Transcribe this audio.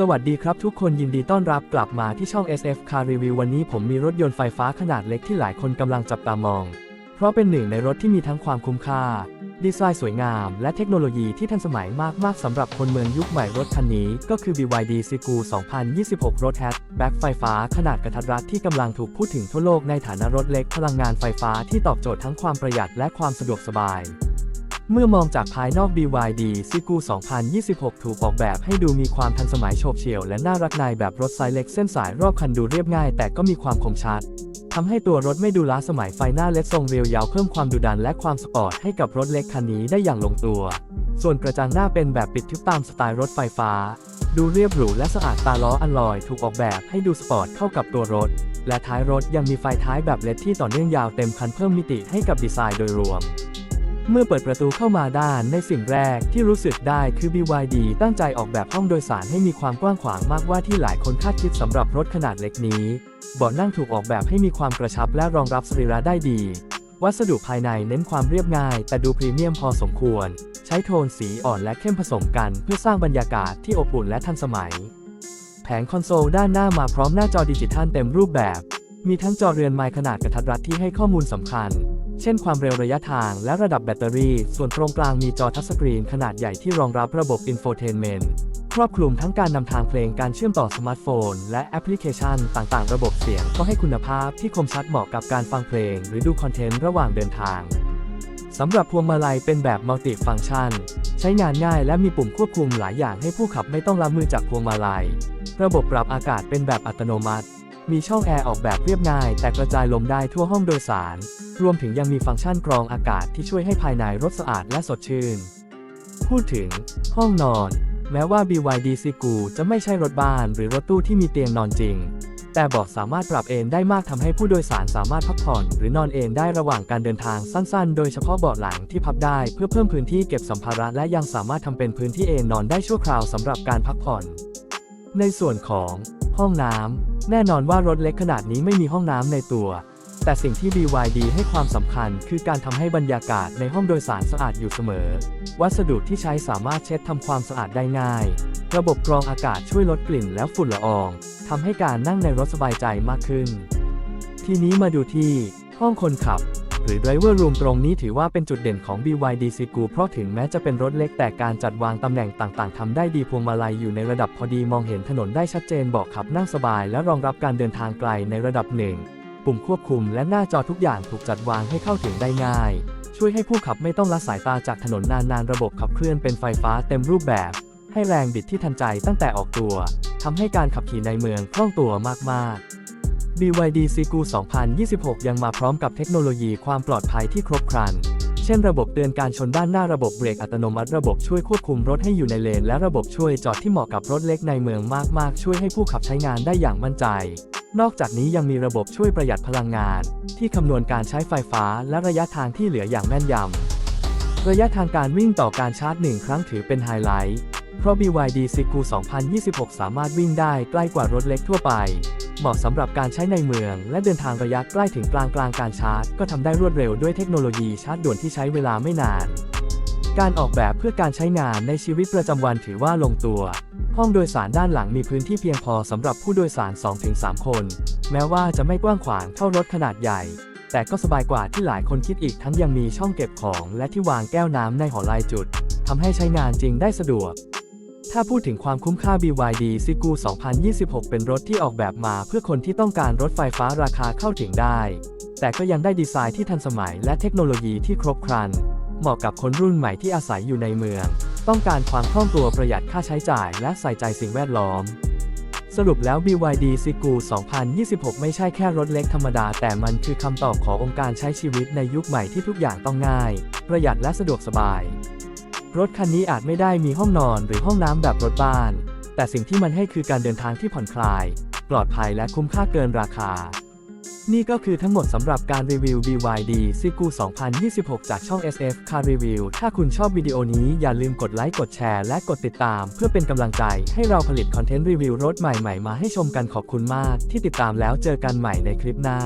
สวัสดีครับทุกคนยินดีต้อนรับกลับมาที่ช่อง SF Car Review วันนี้ผมมีรถยนต์ไฟฟ้าขนาดเล็กที่หลายคนกำลังจับตามอง เพราะเป็นหนึ่งในรถที่มีทั้งความคุ้มค่า ดีไซน์สวยงาม และเทคโนโลยีที่ทันสมัยมากๆสำหรับคนเมืองยุคใหม่รถคันนี้ ก็คือ BYD s i g u 2026 รถแฮชแบ็คไฟฟ้าขนาดกระทัดรัดที่กำลังถูกพูดถึงทั่วโลกในฐานะรถเล็กพลังงานไฟฟ้าที่ตอบโจทย์ทั้งความประหยัดและความสะดวกสบาย เมื่อมองจากภายนอก BYD s i g u 2026 ถูกออกแบบให้ดูมีความทันสมัยโฉบเฉี่ยวและน่ารักในแบบรถไซส์เล็กเส้นสายรอบคันดูเรียบง่ายแต่ก็มีความคมชัดทำให้ตัวรถไม่ดูล้าสมัยไฟหน้าเล็ดทรงเรียวยาวเพิ่มความดุดันและความสปอร์ตให้กับรถเล็กคันนี้ได้อย่างลงตัว ส่วนกระจังหน้าเป็นแบบปิดทึบตามสไตล์รถไฟฟ้า ดูเรียบหรูและสะอาดตาล้ออัลลอยถูกออกแบบให้ดูสปอร์ตเข้ากับตัวรถ และท้ายรถยังมีไฟท้ายแบบเลดที่ต่อเนื่องยาวเต็มคันเพิ่มมิติให้กับดีไซน์โดยรวม เมื่อเปิดประตูเข้ามาด้านในสิ่งแรกที่รู้สึกได้คือ BYD ตั้งใจออกแบบห้องโดยสารให้มีความกว้างขวางมากกว่าที่หลายคนคาดคิดสำหรับรถขนาดเล็กนี้ เบาะนั่งถูกออกแบบให้มีความกระชับและรองรับสรีระได้ดี วัสดุภายในเน้นความเรียบง่าย แต่ดูพรีเมียมพอสมควร ใช้โทนสีอ่อนและเข้มผสมกัน เพื่อสร้างบรรยากาศที่อบอุ่นและทันสมัย แผงคอนโซลด้านหน้ามาพร้อมหน้าจอดิจิทัลเต็มรูปแบบ มีทั้งจอเรือนไมค์ขนาดกระทัดรัดที่ให้ข้อมูลสำคัญ เช่นความเร็วระยะทางและระดับแบตเตอรี่ ส่วนตรงกลางมีจอทัชสกรีนขนาดใหญ่ที่รองรับระบบอินโฟเทนเมนต์ครอบคลุมทั้งการนำทางเพลงการเชื่อมต่อสมาร์ทโฟน และแอปพลิเคชันต่างๆ ระบบเสียงก็ให้คุณภาพที่คมชัดเหมาะกับการฟังเพลง หรือดูคอนเทนต์ระหว่างเดินทางสำหรับพวงมาลัยเป็นแบบมัลติฟัง c t ชัน ใช้งานง่ายและมีปุ่มควบคุมหลายอย่างให้ผู้ขับไม่ต้องละมือจากพวงมาลัย ระบบปรับอากาศเป็นแบบอัตโนมัติ มีช่องแอร์ออกแบบเรียบง่าย แต่กระจายลมได้ทั่วห้องโดยสาร รวมถึงยังมีฟังก์ชันกรองอากาศที่ช่วยให้ภายในรถสะอาดและสดชื่น พูดถึง ห้องนอน แม้ว่า BYD s i g u จะไม่ใช่รถบ้านหรือรถตู้ที่มีเตียงนอนจริง แต่เบาะสามารถปรับเอนได้มากทำให้ผู้โดยสารสามารถพักผ่อน หรือนอนเอนได้ระหว่างการเดินทางสั้นๆ โดยเฉพาะเบาะหลังที่พับได้เพื่อเพิ่มพื้นที่เก็บสัมภาระและยังสามารถทำเป็นพื้นที่เอนนอนได้ชั่วคราวสำหรับการพักผ่อน ในส่วนของ ห้องน้ำ แน่นอนว่ารถเล็กขนาดนี้ไม่มีห้องน้ำในตัว แต่สิ่งที่ BYD ให้ความสำคัญคือการทำให้บรรยากาศในห้องโดยสารสะอาดอยู่เสมอ วัสดุที่ใช้สามารถเช็ดทำความสะอาดได้ง่าย ระบบกรองอากาศช่วยลดกลิ่นและฝุ่นละอองทำให้การนั่งในรถสบายใจมากขึ้น ทีนี้มาดูที่ห้องคนขับ หรือ Driver Room ตรงนี้ถือว่าเป็นจุดเด่นของ BYD s i g u เพราะถึงแม้จะเป็นรถเล็กแต่การจัดวางตำแหน่งต่างๆทำได้ดีพวงมาลัยอยู่ในระดับพอดีมองเห็นถนนได้ชัดเจนบาะขับนั่งสบาย และรองรับการเดินทางไกลในระดับหนึ่งปุ่มควบคุมและหน้าจอทุกอย่างถูกจัดวางให้เข้าถึงได้ง่าย ช่วยให้ผู้ขับไม่ต้องละสายตาจากถนนนานๆ ระบบขับเคลื่อนเป็นไฟฟ้าเต็มรูปแบบ ให้แรงบิดที่ทันใจตั้งแต่ออกตัวทำให้การขับขี่ในเมืองคล่องตัวมากๆ BYD s i g u 2026 ยังมาพร้อมกับเทคโนโลยีความปลอดภัยที่ครบครัน เช่นระบบเตือนการชนด้านหน้าระบบเบรกอัตโนมัติระบบช่วยควบคุมรถให้อยู่ในเลน และระบบช่วยจอดที่เหมาะกับรถเล็กในเมืองมาก ๆ ช่วยให้ผู้ขับใช้งานได้อย่างมั่นใจ นอกจากนี้ยังมีระบบช่วยประหยัดพลังงาน ที่คำนวณการใช้ไฟฟ้าและระยะทางที่เหลืออย่างแม่นยำระยะทางการวิ่งต่อการชาร์จหนึ่งครั้งถือเป็นไฮไลท์ ราะ BYD s i g u 2026 สามารถวิ่งได้ใกล้กว่ารถเล็กทั่วไป เหมาะสำหรับการใช้ในเมือง และเดินทางระยะใกล้ถึงกลางกลางการชาร์จ ก็ทำได้รวดเร็วด้วยเทคโนโลยีชาร์จด่วนที่ใช้เวลาไม่นาน การออกแบบเพื่อการใช้งานในชีวิตประจำวันถือว่าลงตัว ห้องโดยสารด้านหลังมีพื้นที่เพียงพอสำหรับผู้โดยสาร 2-3 คน แม้ว่าจะไม่กว้างขวางเท่ารถขนาดใหญ่ แต่ก็สบายกว่าที่หลายคนคิดอีกทั้งยังมีช่องเก็บของ และที่วางแก้วน้ำในหอลายจุดทำให้ใช้งานจริงได้สะดวก ถ้าพูดถึงความคุ้มค่า BYD s i g u 2026 เป็นรถที่ออกแบบมาเพื่อคนที่ต้องการรถไฟฟ้าราคาเข้าถึงได้ แต่ก็ยังได้ดีไซน์ที่ทันสมัยและเทคโนโลยีที่ครบครัน เหมาะกับคนรุ่นใหม่ที่อาศัยอยู่ในเมือง ต้องการความคล่องตัวประหยัดค่าใช้จ่ายและใส่ใจสิ่งแวดล้อม สรุปแล้ว BYD s i g u 2026 ไม่ใช่แค่รถเล็กธรรมดา แต่มันคือคำตอบขององค์การใช้ชีวิตในยุคใหม่ที่ทุกอย่างต้องง่าย ประหยัดและสะดวกสบาย รถคันนี้อาจไม่ได้มีห้องนอนหรือห้องน้ำแบบรถบ้าน แต่สิ่งที่มันให้คือการเดินทางที่ผ่อนคลาย ปลอดภัยและคุ้มค่าเกินราคา นี่ก็คือทั้งหมดสำหรับการรีวิว BYD s i g u 2026 จากช่อง SF Car Review ถ้าคุณชอบวิดีโอนี้อย่าลืมกดไลค์กดแชร์และกดติดตาม เพื่อเป็นกำลังใจให้เราผลิตคอนเทนต์รีวิวรถใหม่ๆ มาให้ชมกันขอบคุณมาก ที่ติดตามแล้วเจอกันใหม่ในคลิปหน้า